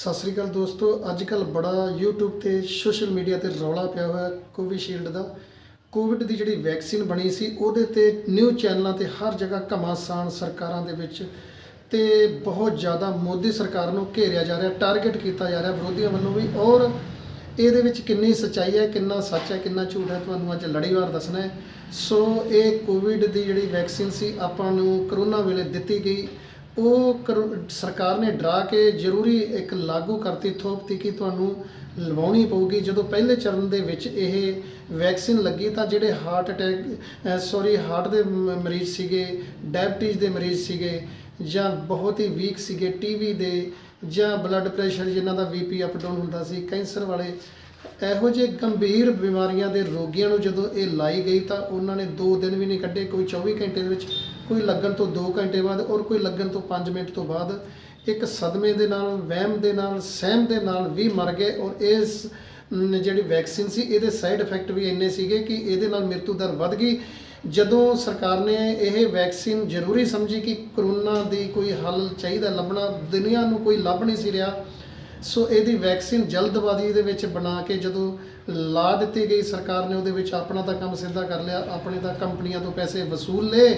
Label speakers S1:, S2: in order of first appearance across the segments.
S1: ਸਤਿ ਸ੍ਰੀ ਅਕਾਲ ਦੋਸਤੋ ਅੱਜ ਕੱਲ ਬੜਾ YouTube ਤੇ ਸੋਸ਼ਲ ਮੀਡੀਆ ਤੇ ਰੌਲਾ ਪਿਆ ਹੋਇਆ ਕੋਵਿਸ਼ੀਲਡ ਦਾ। ਕੋਵਿਡ ਦੀ ਜਿਹੜੀ ਵੈਕਸੀਨ ਬਣੀ ਸੀ, ਉਹਦੇ ਤੇ ਨਿਊ ਚੈਨਲਾਂ ਤੇ ਹਰ ਜਗ੍ਹਾ ਘਮਾਸਾਨ ਸਰਕਾਰਾਂ ਦੇ ਵਿੱਚ ਤੇ ਬਹੁਤ ਜ਼ਿਆਦਾ ਮੋਦੀ ਸਰਕਾਰ ਨੂੰ ਘੇਰਿਆ ਜਾ ਰਿਹਾ ਟਾਰਗੇਟ ਕੀਤਾ ਜਾ ਰਿਹਾ ਵਿਰੋਧੀਆਂ ਵੱਲੋਂ ਵੀ। ਔਰ ਇਹਦੇ ਵਿੱਚ ਕਿੰਨੀ ਸੱਚਾਈ ਹੈ, ਕਿੰਨਾ ਸੱਚ ਹੈ, ਕਿੰਨਾ ਝੂਠ ਹੈ, ਤੁਹਾਨੂੰ ਅੱਜ ਲੜੀਵਾਰ ਦੱਸਣਾ ਹੈ। ਸੋ ਇਹ ਕੋਵਿਡ ਦੀ ਜਿਹੜੀ ਵੈਕਸੀਨ ਸੀ, ਆਪਾਂ ਨੂੰ ਕਰੋਨਾ ਵੇਲੇ ਦਿੱਤੀ ਗਈ। ਉਹ ਕਰੋ- ਸਰਕਾਰ ਨੇ ਡਰਾ ਕੇ ਜ਼ਰੂਰੀ ਇੱਕ ਲਾਗੂ ਕਰਤੀ ਥੋਪ ਤੀ ਕਿ ਤੁਹਾਨੂੰ ਲਵਾਉਣੀ ਪਊਗੀ। ਜਦੋਂ ਪਹਿਲੇ ਚਰਨ ਦੇ ਵਿੱਚ ਇਹ ਵੈਕਸੀਨ ਲੱਗੀ, ਤਾਂ ਜਿਹੜੇ ਹਾਰਟ ਅਟੈਕ ਸੌਰੀ ਹਾਰਟ ਦੇ ਮਰੀਜ਼ ਸੀਗੇ ਡਾਇਬਟੀਜ਼ ਦੇ ਮਰੀਜ਼ ਸੀਗੇ, ਜਾਂ ਬਹੁਤ ਹੀ ਵੀਕ ਸੀਗੇ ਟੀਵੀ ਦੇ, ਜਾਂ ਬਲੱਡ ਪ੍ਰੈਸ਼ਰ ਜਿਨ੍ਹਾਂ ਦਾ ਬੀਪੀ ਅਪ ਡਾਊਨ ਹੁੰਦਾ ਸੀ, ਕੈਂਸਰ ਵਾਲੇ, ਇਹੋ ਜਿਹੇ ਗੰਭੀਰ ਬਿਮਾਰੀਆਂ ਦੇ ਰੋਗੀਆਂ ਨੂੰ ਜਦੋਂ ਇਹ ਲਾਈ ਗਈ, ਤਾਂ ਉਹਨਾਂ ਨੇ 2 ਦਿਨ ਵੀ ਨਹੀਂ ਕੱਢੇ, ਕੋਈ 24 ਘੰਟੇ ਦੇ ਵਿੱਚ ਕੋਈ ਲੱਗਣ ਤੋਂ 2 ਘੰਟੇ ਬਾਅਦ ਔਰ ਕੋਈ ਲੱਗਣ ਤੋਂ 5 ਮਿੰਟ ਤੋਂ ਬਾਅਦ ਇੱਕ ਸਦਮੇ ਦੇ ਨਾਲ, ਵਹਿਮ ਦੇ ਨਾਲ, ਸਹਿਮ ਦੇ ਨਾਲ ਵੀ ਮਰ ਗਏ ਔਰ ਇਸ ਜਿਹੜੀ ਵੈਕਸੀਨ ਸੀ, ਇਹਦੇ ਸਾਈਡ ਇਫੈਕਟ ਵੀ ਇੰਨੇ ਸੀਗੇ ਕਿ ਇਹਦੇ ਨਾਲ ਮ੍ਰਿਤੂ ਦਰ ਵੱਧ ਗਈ। ਜਦੋਂ ਸਰਕਾਰ ਨੇ ਇਹ ਵੈਕਸੀਨ ਜ਼ਰੂਰੀ ਸਮਝੀ ਕਿ ਕਰੋਨਾ ਦੀ ਕੋਈ ਹੱਲ ਚਾਹੀਦਾ, ਲੱਭਣਾ, ਦੁਨੀਆ ਨੂੰ ਕੋਈ ਲੱਭ ਨਹੀਂ ਸੀ ਰਿਹਾ, ਸੋ ਇਹਦੀ ਵੈਕਸੀਨ ਜਲਦਬਾਜ਼ੀ ਦੇ ਵਿੱਚ ਬਣਾ ਕੇ ਜਦੋਂ ਲਾ ਦਿੱਤੀ ਗਈ ਸਰਕਾਰ ਨੇ, ਉਹਦੇ ਵਿੱਚ ਆਪਣਾ ਤਾਂ ਕੰਮ ਸਿੱਧਾ ਕਰ ਲਿਆ, ਆਪਣੇ ਤਾਂ ਕੰਪਨੀਆਂ ਤੋਂ ਪੈਸੇ ਵਸੂਲ ਲਏ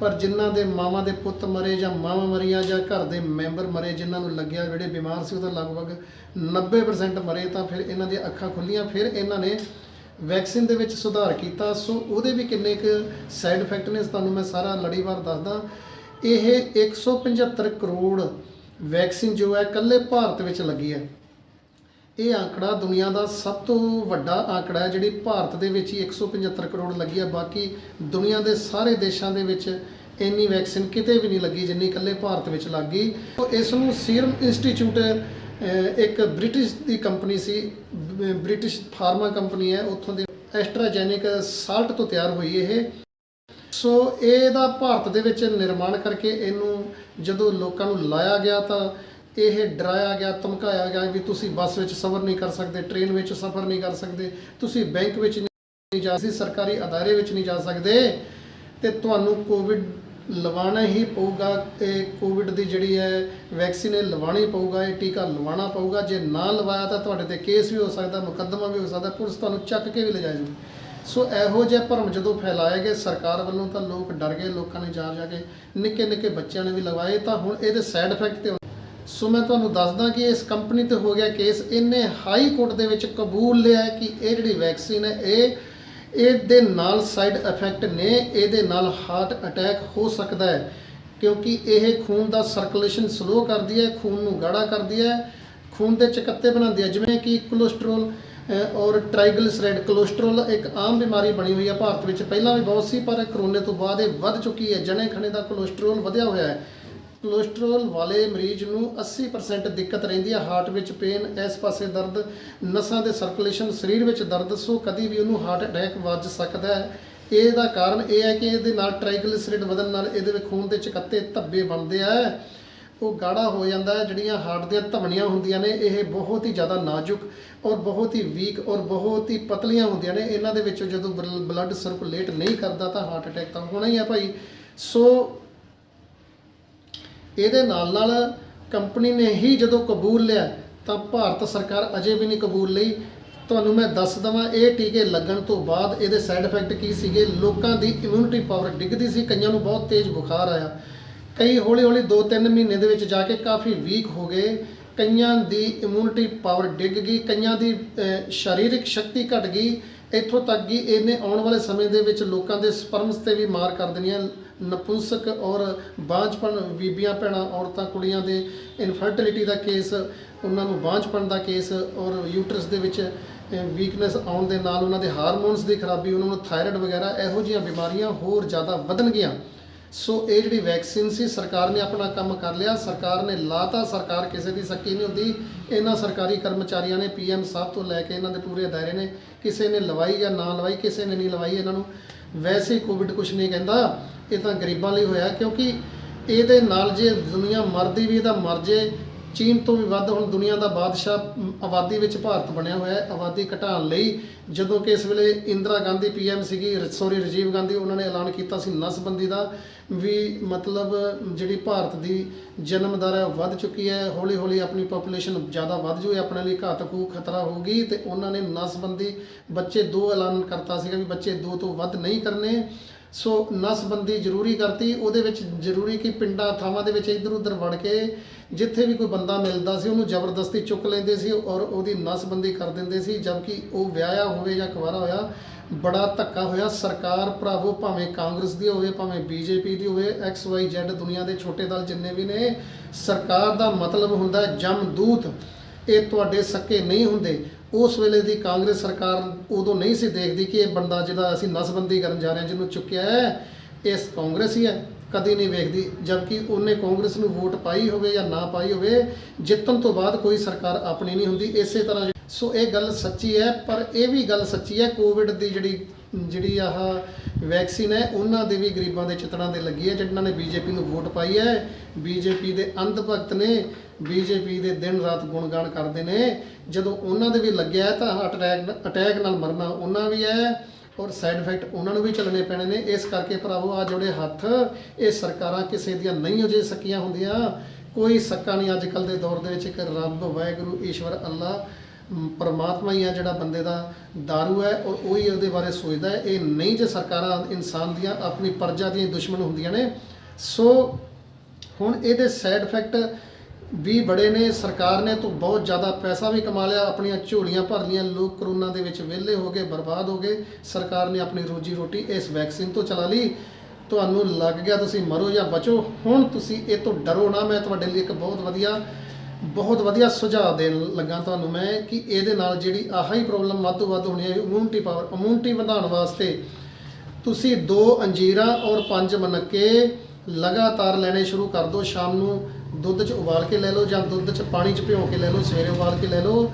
S1: ਪਰ ਜਿਨ੍ਹਾਂ ਦੇ ਮਾਵਾਂ ਦੇ ਪੁੱਤ ਮਰੇ ਜਾਂ ਮਾਵਾਂ ਮਰੀਆਂ ਜਾਂ ਘਰ ਦੇ ਮੈਂਬਰ ਮਰੇ, ਜਿਨ੍ਹਾਂ ਨੂੰ ਲੱਗਿਆ ਜਿਹੜੇ ਬਿਮਾਰ ਸੀ, ਉਹ ਤਾਂ ਲਗਭਗ 90% ਮਰੇ, ਤਾਂ ਫਿਰ ਇਹਨਾਂ ਦੀਆਂ ਅੱਖਾਂ ਖੁੱਲੀਆਂ ਫਿਰ ਇਹਨਾਂ ਨੇ ਵੈਕਸੀਨ ਦੇ ਵਿੱਚ ਸੁਧਾਰ ਕੀਤਾ। ਸੋ ਉਹਦੇ ਵੀ ਕਿੰਨੇ ਕੁ ਸਾਈਡ ਇਫੈਕਟ ਨੇ, ਤੁਹਾਨੂੰ ਮੈਂ ਸਾਰਾ ਲੜੀਵਾਰ ਦੱਸਦਾ। ਇਹ 175 ਕਰੋੜ ਵੈਕਸੀਨ ਜੋ ਹੈ, ਇਕੱਲੇ ਭਾਰਤ ਵਿੱਚ ਲੱਗੀ ਹੈ। ਇਹ ਆંકੜਾ ਦੁਨੀਆ ਦਾ ਸਭ ਤੋਂ ਵੱਡਾ ਆંકੜਾ ਹੈ, ਜਿਹੜੀ ਭਾਰਤ ਦੇ ਵਿੱਚ ਹੀ 175 ਕਰੋੜ ਲੱਗੀ ਹੈ। ਬਾਕੀ ਦੁਨੀਆ ਦੇ ਸਾਰੇ ਦੇਸ਼ਾਂ ਦੇ ਵਿੱਚ ਇੰਨੀ ਵੈਕਸੀਨ ਕਿਤੇ ਵੀ ਨਹੀਂ ਲੱਗੀ ਜਿੰਨੀ ਇਕੱਲੇ ਭਾਰਤ ਵਿੱਚ ਲੱਗ ਗਈ। ਸੋ ਇਸ ਨੂੰ ਸੀਰਮ ਇੰਸਟੀਚਿਊਟ ਇੱਕ ਬ੍ਰਿਟਿਸ਼ ਦੀ ਕੰਪਨੀ ਸੀ ਬ- ਬ੍ਰਿਟਿਸ਼ ਫਾਰਮਾ ਕੰਪਨੀ ਹੈ। ਉੱਥੋਂ ਦੇ ਐਸਟਰਾਜੈਨਿਕ ਸਾਲਟ ਤੋਂ ਤਿਆਰ ਹੋਈ ਇਹ। ਸੋ ਇਹਦਾ ਭਾਰਤ ਦੇ ਵਿੱਚ ਨਿਰਮਾਣ ਕਰਕੇ ਇਹਨੂੰ ਜਦੋਂ ਲੋਕਾਂ ਨੂੰ ਲਾਇਆ ਗਿਆ ਤਾਂ ਇਹ ਡਰਾਇਆ ਗਿਆ, ਧਮਕਾਇਆ ਗਿਆ ਵੀ ਤੁਸੀਂ ਬੱਸ ਵਿੱਚ ਸਫ਼ਰ ਨਹੀਂ ਕਰ ਸਕਦੇ, ਟ੍ਰੇਨ ਵਿੱਚ ਸਫ਼ਰ ਨਹੀਂ ਕਰ ਸਕਦੇ, ਤੁਸੀਂ ਬੈਂਕ ਵਿੱਚ ਨਹੀਂ ਜਾ ਸਕਦੇ, ਸਰਕਾਰੀ ਅਦਾਰੇ ਵਿੱਚ ਨਹੀਂ ਜਾ ਸਕਦੇ ਤੇ ਤੁਹਾਨੂੰ ਕੋਵਿਡ ਲਵਾਉਣਾ ਹੀ ਪਊਗਾ ਇਹ ਕੋਵਿਡ ਦੀ ਜਿਹੜੀ ਹੈ ਵੈਕਸੀਨ ਇਹ ਲਵਾਉਣੀ ਪਊਗਾ, ਇਹ ਟੀਕਾ ਲਵਾਉਣਾ ਪਊਗਾ, ਜੇ ਨਾ ਲਵਾਇਆ ਤਾਂ ਤੁਹਾਡੇ ਤੇ ਕੇਸ ਵੀ ਹੋ ਸਕਦਾ, ਮੁਕੱਦਮਾ ਵੀ ਹੋ ਸਕਦਾ, ਪੁਲਿਸ ਤੁਹਾਨੂੰ ਚੱਕ ਕੇ ਵੀ ਲੈ ਜਾਏਗੀ। ਸੋ ਇਹੋ ਜਿਹੇ ਭਰਮ ਜਦੋਂ ਫੈਲਾਏ ਗਏ, ਸਰਕਾਰ ਵੱਲੋਂ ਤਾਂ ਲੋਕ ਡਰ ਗਏ, ਲੋਕਾਂ ਨੇ ਜਾ ਜਾ ਕੇ ਨਿੱਕੇ ਨਿੱਕੇ ਬੱਚਿਆਂ ਨੇ ਵੀ ਲਗਾਏ ਤਾਂ ਹੁਣ ਇਹਦੇ ਸਾਈਡ ਇਫੈਕਟ ਤੇ ਸੋ ਮੈਂ ਤੁਹਾਨੂੰ ਦੱਸਦਾ ਕਿ ਇਸ ਕੰਪਨੀ ਤੇ ਹੋ ਗਿਆ ਕੇਸ, ਇਹਨੇ ਹਾਈ ਕੋਰਟ ਦੇ ਵਿੱਚ ਕਬੂਲ ਲਿਆ ਕਿ ਇਹ ਜਿਹੜੀ ਵੈਕਸੀਨ ਹੈ, ਇਹ, ਇਹਦੇ ਨਾਲ ਸਾਈਡ ਇਫੈਕਟ ਨੇ, ਇਹਦੇ ਨਾਲ ਹਾਰਟ ਅਟੈਕ ਹੋ ਸਕਦਾ ਹੈ, ਕਿਉਂਕਿ ਇਹ ਖੂਨ ਦਾ ਸਰਕੂਲੇਸ਼ਨ ਸਲੋ ਕਰਦੀ ਹੈ, ਖੂਨ ਨੂੰ ਗਾੜਾ ਕਰਦੀ ਹੈ, ਖੂਨ ਦੇ ਚਕੱਤੇ ਬਣਾਉਂਦੀ ਹੈ, ਜਿਵੇਂ ਕਿ ਕੋਲੇਸਟ੍ਰੋਲ ਔਰ ਟ੍ਰਾਈਗਲਿਸਰਾਈਡ ਕੋਲੇਸਟ੍ਰੋਲ ਇੱਕ ਆਮ ਬਿਮਾਰੀ ਬਣੀ ਹੋਈ ਹੈ ਭਾਰਤ ਵਿੱਚ, ਪਹਿਲਾਂ ਵੀ ਬਹੁਤ ਸੀ, ਪਰ ਕਰੋਨੇ ਤੋਂ ਬਾਅਦ ਇਹ ਵੱਧ ਚੁੱਕੀ ਹੈ, ਜਣੇ ਖਣੇ ਦਾ ਕੋਲੇਸਟ੍ਰੋਲ ਵਧਿਆ ਹੋਇਆ ਹੈ। ਕੋਲੇਸਟ੍ਰੋਲ ਵਾਲੇ ਮਰੀਜ਼ ਨੂੰ 80% ਦਿੱਕਤ ਰਹਿੰਦੀ ਹੈ। ਹਾਰਟ ਵਿੱਚ ਪੇਨ ਇਸ ਪਾਸੇ ਦਰਦ, ਨਸਾਂ ਦੇ ਸਰਕੂਲੇਸ਼ਨ ਸਰੀਰ ਵਿੱਚ ਦਰਦ, ਸੋ ਕਦੀ ਵੀ ਉਹਨੂੰ ਹਾਰਟ ਅਟੈਕ ਵੱਜ ਸਕਦਾ ਹੈ। ਇਹਦਾ ਕਾਰਨ ਇਹ ਹੈ ਕਿ ਇਹਦੇ ਨਾਲ ਟ੍ਰਾਈਗਲਿਸਰਾਈਡ ਵਧਣ ਨਾਲ ਇਹਦੇ ਵਿੱਚ ਖੂਨ ਦੇ ਚਕੱਤੇ ਧੱਬੇ ਬਣਦੇ ਆ। ਉਹ ਗਾੜਾ ਹੋ ਜਾਂਦਾ ਹੈ, ਜਿਹੜੀਆਂ ਹਾਰਟ ਦੀਆਂ ਧਮਨੀਆਂ ਹੁੰਦੀਆਂ ਨੇ, ਇਹ ਬਹੁਤ ਹੀ ਜ਼ਿਆਦਾ ਨਾਜ਼ੁਕ ਔਰ ਬਹੁਤ ਹੀ ਵੀਕ ਔਰ ਬਹੁਤ ਹੀ ਪਤਲੀਆਂ ਹੁੰਦੀਆਂ ਨੇ। ਇਹਨਾਂ ਦੇ ਵਿੱਚੋਂ ਜਦੋਂ ਬਲੱਡ ਸਰਕੂਲੇਟ ਨਹੀਂ ਕਰਦਾ ਤਾਂ ਹਾਰਟ ਅਟੈਕ ਤਾਂ ਹੋਣਾ ਹੀ ਹੈ ਭਾਈ। ਸੋ ਇਹਦੇ ਨਾਲ ਨਾਲ ਕੰਪਨੀ ਨੇ ਹੀ ਜਦੋਂ ਕਬੂਲ ਲਿਆ, ਤਾਂ ਭਾਰਤ ਸਰਕਾਰ ਅਜੇ ਵੀ ਨਹੀਂ ਕਬੂਲ ਲਈ। ਤੁਹਾਨੂੰ ਮੈਂ ਦੱਸ ਦਵਾਂ, ਇਹ ਟੀਕੇ ਲੱਗਣ ਤੋਂ ਬਾਅਦ ਇਹਦੇ ਸਾਈਡ ਇਫੈਕਟ ਕੀ ਸੀਗੇ? ਲੋਕਾਂ ਦੀ ਇਮਿਊਨਿਟੀ ਪਾਵਰ ਡਿੱਗਦੀ ਸੀ, ਕਈਆਂ ਨੂੰ ਬਹੁਤ ਤੇਜ਼ ਬੁਖਾਰ ਆਇਆ। ਕਈ ਹੌਲੀ ਹੌਲੀ 2-3 ਮਹੀਨੇ ਦੇ ਵਿੱਚ ਜਾ ਕੇ ਕਾਫੀ ਵੀਕ ਹੋ ਗਏ। ਕਈਆਂ ਦੀ ਇਮਿਊਨਿਟੀ ਪਾਵਰ ਡਿੱਗ ਗਈ, ਕਈਆਂ ਦੀ ਸਰੀਰਕ ਸ਼ਕਤੀ ਘਟ ਗਈ। ਇੱਥੋਂ ਤੱਕ ਕਿ ਇਹਨੇ ਆਉਣ ਵਾਲੇ ਸਮੇਂ ਦੇ ਵਿੱਚ ਲੋਕਾਂ ਦੇ ਸਪਰਮਸ ਤੇ ਵੀ ਮਾਰ ਕਰ ਦੇਣੀਆਂ ਨਪੁੰਸਕ ਔਰ ਬਾਂਝਪਣ ਬੀਬੀਆਂ, ਭੈਣਾਂ, ਔਰਤਾਂ, ਕੁੜੀਆਂ ਦੇ ਇਨਫਰਟਿਲਿਟੀ ਦਾ ਕੇਸ ਉਹਨਾਂ ਨੂੰ ਬਾਂਝਪਣ ਦਾ ਕੇਸ ਔਰ ਯੂਟਰਸ ਦੇ ਵਿੱਚ ਵੀਕਨੈਸ ਆਉਣ ਦੇ ਨਾਲ ਉਹਨਾਂ ਦੇ ਹਾਰਮੋਨਸ ਦੀ ਖਰਾਬੀ, ਉਹਨਾਂ ਨੂੰ ਥਾਇਰਾਇਡ ਵਗੈਰਾ ਇਹੋ ਜਿਹੀਆਂ ਬਿਮਾਰੀਆਂ ਹੋਰ ਜ਼ਿਆਦਾ ਵਧਣਗੀਆਂ। ਸੋ ਇਹ ਜਿਹੜੀ ਵੈਕਸੀਨ ਸੀ, ਸਰਕਾਰ ਨੇ ਆਪਣਾ ਕੰਮ ਕਰ ਲਿਆ। ਸਰਕਾਰ ਨੇ ਲਾਤਾ, ਸਰਕਾਰ ਕਿਸੇ ਦੀ ਸੱਕੀ ਨਹੀਂ ਹੁੰਦੀ। ਇਹਨਾਂ ਸਰਕਾਰੀ ਕਰਮਚਾਰੀਆਂ ਨੇ ਪੀਐਮ ਸਾਹਿਬ ਤੋਂ ਲੈ ਕੇ ਇਹਨਾਂ ਦੇ ਪੂਰੇ ਦਾਇਰੇ ਨੇ। ਕਿਸੇ ਨੇ ਲਵਾਈ ਜਾਂ ਨਾ ਲਵਾਈ, ਕਿਸੇ ਨੇ ਨਹੀਂ ਲਵਾਈ ਇਹਨਾਂ ਨੂੰ। ਵੈਸੇ ਕੋਵਿਡ ਕੁਝ ਨਹੀਂ ਕਹਿੰਦਾ। ਇਹ ਤਾਂ ਗਰੀਬਾਂ ਲਈ ਹੋਇਆ, ਕਿਉਂਕਿ ਇਹਦੇ ਨਾਲ ਜੇ ਦੁਨੀਆ ਮਰਦੀ ਵੀ ਤਾਂ ਮਰ ਜੇ। ਚੀਨ ਤੋਂ ਵੀ ਵੱਧ ਹੁਣ ਦੁਨੀਆ ਦਾ ਬਾਦਸ਼ਾਹ ਆਬਾਦੀ ਵਿੱਚ ਭਾਰਤ ਬਣਿਆ ਹੋਇਆ ਹੈ। ਆਬਾਦੀ ਘਟਾਉਣ ਲਈ ਜਦੋਂ ਕਿ ਇਸ ਵੇਲੇ ਇੰਦਰਾ ਗਾਂਧੀ ਪੀਐਮ ਸੀਗੀ ਸੌਰੀ, ਰਾਜੀਵ ਗਾਂਧੀ, ਉਹਨਾਂ ਨੇ ਐਲਾਨ ਕੀਤਾ ਸੀ ਨਸਬੰਦੀ ਦਾ ਵੀ ਮਤਲਬ ਜਿਹੜੀ ਭਾਰਤ ਦੀ ਜਨਮ ਦਰ ਹੈ ਵੱਧ ਚੁੱਕੀ ਹੈ। ਹੌਲੀ ਹੌਲੀ ਆਪਣੀ ਪੋਪੂਲੇਸ਼ਨ ਜ਼ਿਆਦਾ ਵੱਧ ਜੂ, ਇਹ ਆਪਣੇ ਲਈ ਘਾਤਕ ਹੋਊ ਖਤਰਾ ਹੋਊਗੀ ਤੇ ਉਹਨਾਂ ਨੇ ਨਸਬੰਦੀ ਬੱਚੇ ਦੋ ਐਲਾਨ ਕਰਤਾ ਸੀਗਾ ਵੀ ਬੱਚੇ ਦੋ ਤੋਂ ਵੱਧ ਨਹੀਂ ਕਰਨੇ। ਸੋ ਨਸਬੰਦੀ ਜ਼ਰੂਰੀ ਕਰਤੀ, ਉਹਦੇ ਵਿੱਚ ਜ਼ਰੂਰੀ ਕਿ ਪਿੰਡਾਂ, ਥਾਵਾਂ ਦੇ ਵਿੱਚ ਇੱਧਰ ਉੱਧਰ ਵੜ ਕੇ ਜਿੱਥੇ ਵੀ ਕੋਈ ਬੰਦਾ ਮਿਲਦਾ ਸੀ, ਉਹਨੂੰ ਜ਼ਬਰਦਸਤੀ ਚੁੱਕ ਲੈਂਦੇ ਸੀ ਔਰ ਉਹਦੀ ਨਸਬੰਦੀ ਕਰ ਦਿੰਦੇ ਸੀ, ਜਦਕਿ ਉਹ ਵਿਆਹਿਆ ਹੋਵੇ ਜਾਂ ਕੁਵਾਰਾ ਹੋਇਆ, ਬੜਾ ਧੱਕਾ ਹੋਇਆ। ਸਰਕਾਰ ਭਰਾਵੋ, ਭਾਵੇਂ ਕਾਂਗਰਸ ਦੀ ਹੋਵੇ, ਭਾਵੇਂ ਬੀਜੇਪੀ ਦੀ ਹੋਵੇ ਐਕਸ ਵਾਈ ਜ਼ੈਡ ਦੁਨੀਆ ਦੇ ਛੋਟੇ ਦਲ ਜਿੰਨੇ ਵੀ ਨੇ, ਸਰਕਾਰ ਦਾ ਮਤਲਬ ਹੁੰਦਾ ਜਮਦੂਤ। ਇਹ ਤੁਹਾਡੇ ਸੱਕੇ ਨਹੀਂ ਹੁੰਦੇ। ਉਸ ਵੇਲੇ ਦੀ ਕਾਂਗਰਸ ਸਰਕਾਰ ਉਦੋਂ ਨਹੀਂ ਸੀ ਦੇਖਦੀ ਕਿ ਇਹ ਬੰਦਾ ਜਿਹਦਾ ਅਸੀਂ ਨਸਬੰਦੀ ਕਰਨ ਜਾ ਰਹੇ ਹਾਂ, ਜਿਹਨੂੰ ਚੁੱਕਿਆ ਹੈ, ਇਸ ਕਾਂਗਰਸ ਹੀ ਹੈ। ਕਦੀ ਨਹੀਂ ਵੇਖਦੀ, ਜਦਕਿ ਉਹਨੇ ਕਾਂਗਰਸ ਨੂੰ ਵੋਟ ਪਾਈ ਹੋਵੇ ਜਾਂ ਨਾ ਪਾਈ ਹੋਵੇ, ਜਿੱਤਣ ਤੋਂ ਬਾਅਦ ਕੋਈ ਸਰਕਾਰ ਆਪਣੀ ਨਹੀਂ ਹੁੰਦੀ, ਇਸੇ ਤਰ੍ਹਾਂ ਸੋ ਇਹ ਗੱਲ ਸੱਚੀ ਹੈ, ਪਰ ਇਹ ਵੀ ਗੱਲ ਸੱਚੀ ਹੈ, ਕੋਵਿਡ ਦੀ ਜਿਹੜੀ ਜਿਹੜੀ ਆਹ ਵੈਕਸੀਨ ਹੈ, ਉਹਨਾਂ ਦੇ ਵੀ ਗਰੀਬਾਂ ਦੇ ਚਿਤੜਾਂ ਦੇ ਲੱਗੀ ਹੈ, ਜਿਨ੍ਹਾਂ ਨੇ ਬੀਜੇਪੀ ਨੂੰ ਵੋਟ ਪਾਈ ਹੈ। ਬੀਜੇਪੀ ਦੇ ਅੰਧ ਭਗਤ ਨੇ ਬੀਜੇਪੀ ਦੇ ਦਿਨ ਰਾਤ ਗੁਣਗਾਨ ਕਰਦੇ ਨੇ। ਜਦੋਂ ਉਹਨਾਂ ਦੇ ਵੀ ਲੱਗਿਆ ਤਾਂ ਅਟੈਕ ਅਟੈਕ ਨਾਲ ਮਰਨਾ ਉਹਨਾਂ ਵੀ ਹੈ ਔਰ ਸਾਈਡ ਇਫੈਕਟ ਉਹਨਾਂ ਨੂੰ ਵੀ ਚੱਲਣੇ ਪੈਣੇ ਨੇ। ਇਸ ਕਰਕੇ ਭਰਾਵੋ ਆ ਜੋੜੇ ਹੱਥ, ਇਹ ਸਰਕਾਰਾਂ ਕਿਸੇ ਦੀਆਂ ਨਹੀਂ ਹੋ ਜੇ ਸਕੀਆਂ ਹੁੰਦੀਆਂ। ਕੋਈ ਸੱਕਾ ਨਹੀਂ ਅੱਜ ਕੱਲ ਦੇ ਦੌਰ ਦੇ ਵਿੱਚ ਇੱਕ ਰੱਬ ਵਾਹਿਗੁਰੂ ਈਸ਼ਵਰ ਅੱਲਾ ਪਰਮਾਤਮਾ ਹੀ ਆ ਜਿਹੜਾ ਬੰਦੇ ਦਾ दारू ਹੈ ਔਰ ਉਹੀ ਉਹਦੇ ਬਾਰੇ ਸੋਚਦਾ ਹੈ। ਇਹ ਨਹੀਂ ਜੇ ਸਰਕਾਰਾਂ ਇਨਸਾਨ ਦੀਆਂ ਆਪਣੀ ਪਰਜਾ ਦੀਆਂ ਦੁਸ਼ਮਣ ਹੁੰਦੀਆਂ ਨੇ। ਸੋ ਹੁਣ ਇਹਦੇ ਸਾਈਡ ਇਫੈਕਟ ਵੀ ਬੜੇ ਨੇ। ਸਰਕਾਰ ਨੇ ਤੋਂ ਬਹੁਤ ਜ਼ਿਆਦਾ ਪੈਸਾ ਵੀ ਕਮਾ ਲਿਆ, ਆਪਣੀਆਂ ਝੋਲੀਆਂ ਭਰ ਲਈਆਂ। ਲੋਕ ਕਰੋਨਾ ਦੇ ਵਿੱਚ ਵਿਹਲੇ ਹੋ ਗਏ, ਬਰਬਾਦ ਹੋ ਗਏ। ਸਰਕਾਰ ਨੇ ਆਪਣੀ ਰੋਜੀ ਰੋਟੀ ਇਸ ਵੈਕਸੀਨ ਤੋਂ ਚਲਾ ਲਈ। ਤੁਹਾਨੂੰ ਲੱਗ ਗਿਆ ਤੁਸੀਂ ਮਰੋ ਜਾਂ ਬਚੋ। ਹੁਣ ਤੁਸੀਂ ਇਹ ਤੋਂ ਡਰੋ ਨਾ। ਮੈਂ ਤੁਹਾਡੇ ਲਈ ਇੱਕ ਬਹੁਤ ਵਧੀਆ ਬਹੁਤ ਵਧੀਆ ਸੁਝਾਅ ਦੇਣ ਲੱਗਾ ਤੁਹਾਨੂੰ ਮੈਂ ਕਿ ਇਹਦੇ ਨਾਲ ਜਿਹੜੀ ਆਹ ਹੀ ਪ੍ਰੋਬਲਮ ਵੱਧ ਤੋਂ ਵੱਧ ਹੋਣੀ ਹੈ ਇਮਿਊਨਿਟੀ ਪਾਵਰ ਇਮਿਊਨਿਟੀ ਵਧਾਉਣ ਵਾਸਤੇ ਤੁਸੀਂ ਦੋ ਅੰਜੀਰਾਂ ਔਰ ਪੰਜ ਮਨੱਕੇ ਲਗਾਤਾਰ ਲੈਣੇ ਸ਼ੁਰੂ ਕਰ ਦਿਓ। ਸ਼ਾਮ ਨੂੰ ਦੁੱਧ 'ਚ ਉਬਾਲ ਕੇ ਲੈ ਲਓ ਜਾਂ ਦੁੱਧ 'ਚ ਪਾਣੀ 'ਚ ਭਿਓ ਕੇ ਲੈ ਲਓ, ਸਵੇਰੇ ਉਬਾਲ ਕੇ ਲੈ ਲਓ।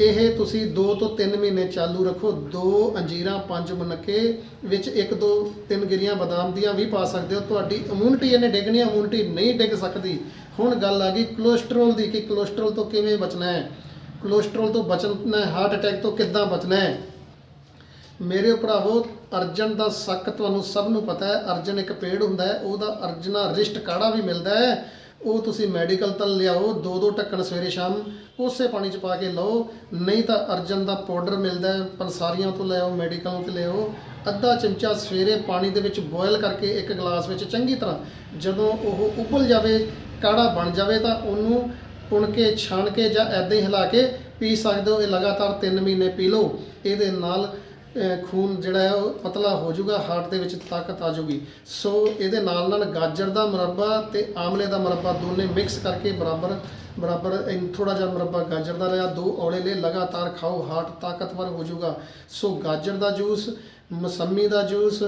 S1: ਇਹ ਤੁਸੀਂ 2 ਤੋਂ 3 ਮਹੀਨੇ ਚਾਲੂ ਰੱਖੋ। ਦੋ ਅੰਜੀਰਾਂ, ਪੰਜ ਮਨੱਕੇ ਵਿੱਚ ਇੱਕ, ਦੋ, ਤਿੰਨ ਗਿਰੀਆਂ ਬਦਾਮ ਦੀਆਂ ਵੀ ਪਾ ਸਕਦੇ ਹੋ। ਤੁਹਾਡੀ ਇਮਿਊਨਿਟੀ ਇਹਨੇ ਡਿੱਗਣੀ ਇਮਿਊਨਿਟੀ ਨਹੀਂ ਡਿੱਗ ਸਕਦੀ। ਹੁਣ ਗੱਲ ਆ ਗਈ ਕੋਲੇਸਟ੍ਰੋਲ ਦੀ ਕਿ ਕੋਲੇਸਟ੍ਰੋਲ ਤੋਂ ਕਿਵੇਂ ਬਚਣਾ ਹੈ? ਕੋਲੇਸਟ੍ਰੋਲ ਤੋਂ ਬਚਣਾ ਹੈ ਹਾਰਟ ਅਟੈਕ ਤੋਂ ਕਿੱਦਾਂ ਬਚਣਾ ਹੈ? ਮੇਰੇ ਭਰਾਵੋ, ਅਰਜਨ ਦਾ ਸੱਕ ਤੁਹਾਨੂੰ ਸਭ ਨੂੰ ਪਤਾ ਹੈ, ਅਰਜਨ ਇੱਕ ਪੇੜ ਹੁੰਦਾ ਹੈ, ਉਹਦਾ ਅਰਜਨਾ ਰਿਸ਼ਟ ਕਾੜਾ ਵੀ ਮਿਲਦਾ ਹੈ? ਉਹ ਤੁਸੀਂ ਮੈਡੀਕਲ ਤੋਂ ਲਿਆਓ ਦੋ ਦੋ ਢੱਕਣ ਸਵੇਰੇ ਸ਼ਾਮ, ਉਸੇ ਪਾਣੀ ਚ ਪਾ ਕੇ ਲਓ। ਨਹੀਂ ਤਾਂ ਅਰਜਨ ਦਾ ਪਾਊਡਰ ਮਿਲਦਾ ਹੈ ਪੰਸਾਰੀਆਂ ਤੋਂ ਲਿਆਓ, ਮੈਡੀਕਲ ਤੋਂ ਲਿਆਓ। ਅੱਧਾ ਚਮਚਾ ਸਵੇਰੇ ਪਾਣੀ ਦੇ ਵਿੱਚ ਬੋਇਲ ਕਰਕੇ ਇੱਕ ਗਲਾਸ ਵਿੱਚ ਚੰਗੀ ਤਰ੍ਹਾਂ ਜਦੋਂ ਉਹ ਉਬਲ ਜਾਵੇ, ਕਾੜਾ ਬਣ ਜਾਵੇ ਤਾਂ ਉਹਨੂੰ ਪੁਣ ਕੇ ਛਾਣ ਕੇ ਜਾਂ ਐਦਾਂ ਹੀ ਹਿਲਾ ਕੇ ਪੀ ਸਕਦੇ ਹੋ। ਇਹ ਲਗਾਤਾਰ 3 ਮਹੀਨੇ ਪੀ ਲਓ। ਇਹਦੇ ਨਾਲ ਖੂਨ ਜਿਹੜਾ ਹੈ ਉਹ ਪਤਲਾ ਹੋ ਜਾਊਗਾ, ਹਾਰਟ ਦੇ ਵਿੱਚ ਤਾਕਤ ਆ ਜਾਊਗੀ। ਸੋ ਇਹਦੇ ਨਾਲ ਨਾਲ ਗਾਜਰ ਦਾ ਮੁਰੱਬਾ ਤੇ ਆਮਲੇ ਦਾ ਮੁਰੱਬਾ ਦੋਨੇ ਮਿਕਸ ਕਰਕੇ ਬਰਾਬਰ ਬਰਾਬਰ ਥੋੜਾ ਜਿਹਾ ਮੁਰੱਬਾ ਗਾਜਰ ਦਾ ਲਿਆ ਦੋ ਔਲੇ ਲੈ, ਲਗਾਤਾਰ ਖਾਓ, ਹਾਰਟ ਤਾਕਤਵਰ ਹੋ ਜਾਊਗਾ। ਸੋ ਗਾਜਰ ਦਾ ਜੂਸ, ਮਸੰਮੀ ਦਾ ਜੂਸ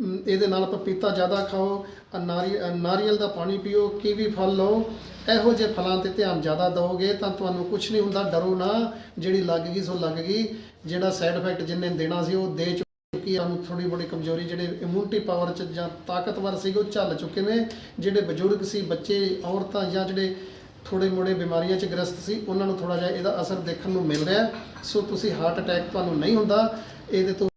S1: ਇਹਦੇ ਨਾਲ ਪਪੀਤਾ ਜ਼ਿਆਦਾ ਖਾਓ ਨਾਰੀ ਨਾਰੀਅਲ ਦਾ ਪਾਣੀ ਪੀਓ, ਕੀਵੀ ਫਲ ਲਓ, ਇਹੋ ਜਿਹੇ ਫਲਾਂ ਤੇ ਧਿਆਨ ਜ਼ਿਆਦਾ ਦਿਓਗੇ ਤਾਂ ਤੁਹਾਨੂੰ ਕੁਝ ਨਹੀਂ ਹੁੰਦਾ, ਡਰੋ ਨਾ, ਜਿਹੜੀ ਲੱਗ ਗਈ ਸੋ ਲੱਗ ਗਈ, ਜਿਹੜਾ ਸਾਈਡ ਇਫੈਕਟ ਜਿੰਨੇ ਦੇਣਾ ਸੀ ਉਹ ਦੇ ਚੁੱਕੀ ਆ ਉਹਨੂੰ ਥੋੜੀ ਬੜੀ ਕਮਜ਼ੋਰੀ, ਜਿਹੜੇ ਇਮਿਊਨਿਟੀ ਪਾਵਰ ਚ ਜਾਂ ਤਾਕਤਵਰ ਸੀ ਉਹ ਝੱਲ ਚੁੱਕੇ ਨੇ, ਜਿਹੜੇ ਬਜ਼ੁਰਗ ਸੀ, ਬੱਚੇ, ਔਰਤਾਂ ਜਾਂ ਜਿਹੜੇ ਥੋੜੇ ਮੋੜੇ ਬਿਮਾਰੀਆਂ ਚ ਗ੍ਰਸਤ ਸੀ, ਉਹਨਾਂ ਨੂੰ ਥੋੜਾ ਜਿਹਾ ਇਹਦਾ ਅਸਰ ਦੇਖਣ ਨੂੰ ਮਿਲ ਰਿਹਾ। ਸੋ ਤੁਸੀਂ ਹਾਰਟ ਅਟੈਕ ਤੁਹਾਨੂੰ ਨਹੀਂ ਹੁੰਦਾ, ਇਹਦੇ ਤੋਂ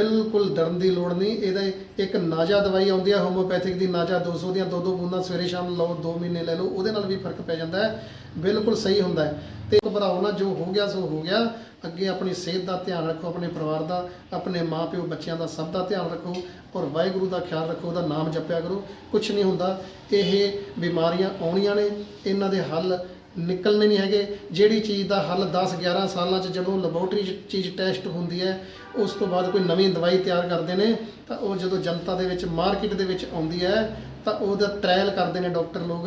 S1: ਬਿਲਕੁਲ ਡਰਨ ਦੀ ਲੋੜ ਨਹੀਂ। ਇਹਦਾ ਇੱਕ ਨਾਜਾ ਦਵਾਈ ਆਉਂਦੀ ਹੈ ਹੋਮੋਪੈਥਿਕ ਦੀ ਨਾਜਾ 200 ਦੀਆਂ, ਦੋ ਦੋ ਬੂੰਦਾਂ ਸਵੇਰੇ ਸ਼ਾਮ ਲਓ 2 ਮਹੀਨੇ ਲੈ ਲਓ, ਉਹਦੇ ਨਾਲ ਵੀ ਫ਼ਰਕ ਪੈ ਜਾਂਦਾ ਹੈ। ਬਿਲਕੁਲ ਸਹੀ ਹੁੰਦਾ ਹੈ। ਤੇ ਘਬਰਾਓ ਨਾ ਜੋ ਹੋ ਗਿਆ ਸੋ ਹੋ ਗਿਆ। ਅੱਗੇ ਆਪਣੀ ਸਿਹਤ ਦਾ ਧਿਆਨ ਰੱਖੋ, ਆਪਣੇ ਪਰਿਵਾਰ ਦਾ, ਆਪਣੇ ਮਾਪਿਓ, ਬੱਚਿਆਂ ਦਾ ਸਭ ਦਾ ਧਿਆਨ ਰੱਖੋ ਔਰ ਵਾਹਿਗੁਰੂ ਦਾ ਖਿਆਲ ਰੱਖੋ, ਉਹਦਾ ਨਾਮ ਜਪਿਆ ਕਰੋ। ਕੁਝ ਨਹੀਂ ਹੁੰਦਾ। ਇਹ ਬਿਮਾਰੀਆਂ ਆਉਣੀਆਂ ਨੇ। ਇਹਨਾਂ ਦੇ ਹੱਲ ਨਿਕਲਣੇ ਨਹੀਂ ਹੈਗੇ। ਜਿਹੜੀ ਚੀਜ਼ ਦਾ ਹੱਲ 10 11 ਸਾਲਾਂ 'ਚ ਜਦੋਂ ਲੈਬੋਰਟਰੀ 'ਚ ਚੀਜ਼ ਟੈਸਟ ਹੁੰਦੀ ਹੈ, ਉਸ ਤੋਂ ਬਾਅਦ ਕੋਈ ਨਵੀਂ ਦਵਾਈ ਤਿਆਰ ਕਰਦੇ ਨੇ, ਤਾਂ ਉਹ ਜਦੋਂ ਜਨਤਾ ਦੇ ਵਿੱਚ ਮਾਰਕੀਟ ਦੇ ਵਿੱਚ ਆਉਂਦੀ ਹੈ, ਤਾਂ ਉਹਦਾ ਟ੍ਰਾਇਲ ਕਰਦੇ ਨੇ ਡਾਕਟਰ ਲੋਕ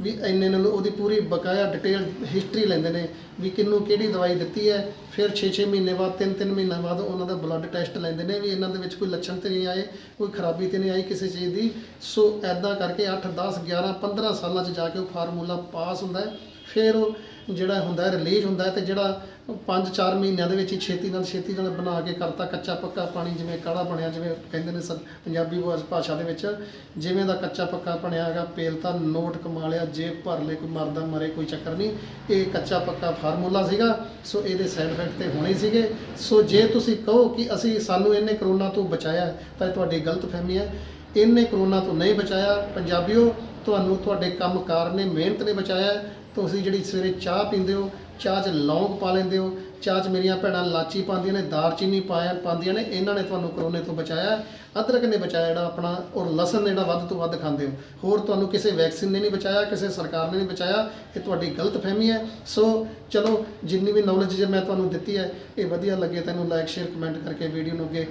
S1: ਵੀ ਇੰਨੇ ਨੂੰ ਉਹਦੀ ਪੂਰੀ ਬਕਾਇਆ ਡਿਟੇਲ ਹਿਸਟਰੀ ਲੈਂਦੇ ਨੇ ਵੀ ਕਿਹਨੂੰ ਕਿਹੜੀ ਦਵਾਈ ਦਿੱਤੀ ਹੈ। ਫਿਰ 6-6 ਮਹੀਨੇ ਬਾਅਦ 3-3 ਮਹੀਨੇ ਬਾਅਦ ਉਹਨਾਂ ਦਾ ਬਲੱਡ ਟੈਸਟ ਲੈਂਦੇ ਨੇ ਵੀ ਇਹਨਾਂ ਦੇ ਵਿੱਚ ਕੋਈ ਲੱਛਣ ਤੇ ਨਹੀਂ ਆਏ, ਕੋਈ ਖਰਾਬੀ ਤੇ ਨਹੀਂ ਆਈ ਕਿਸੇ ਚੀਜ਼ ਦੀ। ਸੋ ਐਦਾਂ ਕਰਕੇ 8 10 11 15 ਸਾਲਾਂ 'ਚ ਜਾ ਕੇ ਉਹ ਫਾਰਮੂਲਾ ਪਾਸ ਹੁੰਦਾ ਹੈ। ਫਿਰ ਉਹ ਜਿਹੜਾ ਹੁੰਦਾ ਰਿਲੀਜ਼ ਹੁੰਦਾ ਹੈ ਤੇ ਜਿਹੜਾ 5-4 ਮਹੀਨਿਆਂ ਦੇ ਵਿੱਚ ਹੀ ਛੇਤੀ ਨਾਲ ਛੇਤੀ ਨਾਲ ਬਣਾ ਕੇ ਕਰਤਾ, ਕੱਚਾ ਪੱਕਾ ਪਾਣੀ, ਜਿਵੇਂ ਕਾੜਾ ਬਣਿਆ, ਜਿਵੇਂ ਕਹਿੰਦੇ ਨੇ ਸ- ਪੰਜਾਬੀ ਭਾਸ਼ਾ ਦੇ ਵਿੱਚ, ਜਿਵੇਂ ਦਾ ਕੱਚਾ ਪੱਕਾ ਬਣਿਆ ਹੈਗਾ, ਪੇਲ ਤਾਂ ਨੋਟ ਕਮਾ ਲਿਆ, ਜੇਬ ਭਰ ਲੈ ਕੋਈ ਮਰਦਾ ਮਰੇ, ਕੋਈ ਚੱਕਰ ਨਹੀਂ। ਇਹ ਕੱਚਾ ਪੱਕਾ ਫਾਰਮੂਲਾ ਸੀਗਾ, ਸੋ ਇਹਦੇ ਸਾਈਡ ਇਫੈਕਟ ਤੇ ਹੋਣੇ ਸੀਗੇ। ਸੋ ਜੇ ਤੁਸੀਂ ਕਹੋ ਕਿ ਅਸੀਂ ਸਾਨੂੰ ਇਹਨੇ ਕਰੋਨਾ ਤੋਂ ਬਚਾਇਆ, ਤਾਂ ਇਹ ਤੁਹਾਡੀ ਗਲਤਫਹਿਮੀ ਹੈ। ਇਹਨੇ ਕਰੋਨਾ ਤੋਂ ਨਹੀਂ ਬਚਾਇਆ, ਪੰਜਾਬੀਓ, ਤੁਹਾਨੂੰ ਤੁਹਾਡੇ ਕੰਮਕਾਰ ਨੇ ਮਿਹਨਤ ਨੇ ਬਚਾਇਆ ਤੁਸੀਂ ਜਿਹੜੀ ਸਵੇਰੇ ਚਾਹ ਪੀਂਦੇ ਹੋ, ਚਾਹ 'ਚ ਲੌਂਗ ਪਾ ਲੈਂਦੇ ਹੋ, ਚਾਹ 'ਚ ਮੇਰੀਆਂ ਭੈਣਾਂ ਲਾਚੀ ਪਾਉਂਦੀਆਂ ਨੇ ਦਾਰਚੀਨੀ ਪਾਇਆ ਪਾਉਂਦੀਆਂ ਨੇ, ਇਹਨਾਂ ਨੇ ਤੁਹਾਨੂੰ ਕਰੋਨੇ ਤੋਂ ਬਚਾਇਆ। ਅਦਰਕ ਨੇ ਬਚਾਇਆ ਜਿਹੜਾ ਆਪਣਾ ਔਰ ਲਸਣ ਜਿਹੜਾ ਵੱਧ ਤੋਂ ਵੱਧ ਖਾਂਦੇ ਹੋ। ਹੋਰ ਤੁਹਾਨੂੰ ਕਿਸੇ ਵੈਕਸੀਨ ਨੇ ਨਹੀਂ ਬਚਾਇਆ, ਕਿਸੇ ਸਰਕਾਰ ਨੇ ਨਹੀਂ ਬਚਾਇਆ। ਇਹ ਤੁਹਾਡੀ ਗਲਤ ਫਹਿਮੀ ਹੈ। ਸੋ ਚਲੋ, ਜਿੰਨੀ ਵੀ ਨੌਲੇਜ ਜੇ ਮੈਂ ਤੁਹਾਨੂੰ ਦਿੱਤੀ ਹੈ, ਇਹ ਵਧੀਆ ਲੱਗੇ ਤੈਨੂੰ ਲਾਈਕ ਸ਼ੇਅਰ ਕਮੈਂਟ ਕਰਕੇ ਵੀਡੀਓ ਨੂੰ ਅੱਗੇ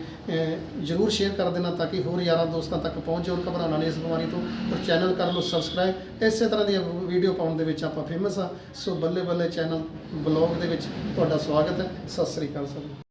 S1: ਜ਼ਰੂਰ ਸ਼ੇਅਰ ਕਰ ਦੇਣਾ ਤਾਂ ਕਿ ਹੋਰ ਯਾਰਾਂ ਦੋਸਤਾਂ ਤੱਕ ਪਹੁੰਚ ਜਾਓ ਔਰ ਘਬਰਾਉਣਾ ਨਹੀਂ ਇਸ ਬਿਮਾਰੀ ਤੋਂ। ਔਰ ਚੈਨਲ ਕਰ ਲਓ ਸਬਸਕ੍ਰਾਈਬ ਇਸੇ ਤਰ੍ਹਾਂ ਦੀਆਂ ਵੀਡੀਓ ਪਾਉਣ ਦੇ ਵਿੱਚ ਆਪਾਂ ਫੇਮਸ ਆ ਸੋ ਬੱਲੇ ਬੱਲੇ ਚੈਨਲ ਬਲੌਗ ਦੇ ਵਿੱਚ ਤੁਹਾਡਾ ਸਵਾਗਤ ਹੈ। ਸਤਿ ਸ੍ਰੀ ਅਕਾਲ ਸਰ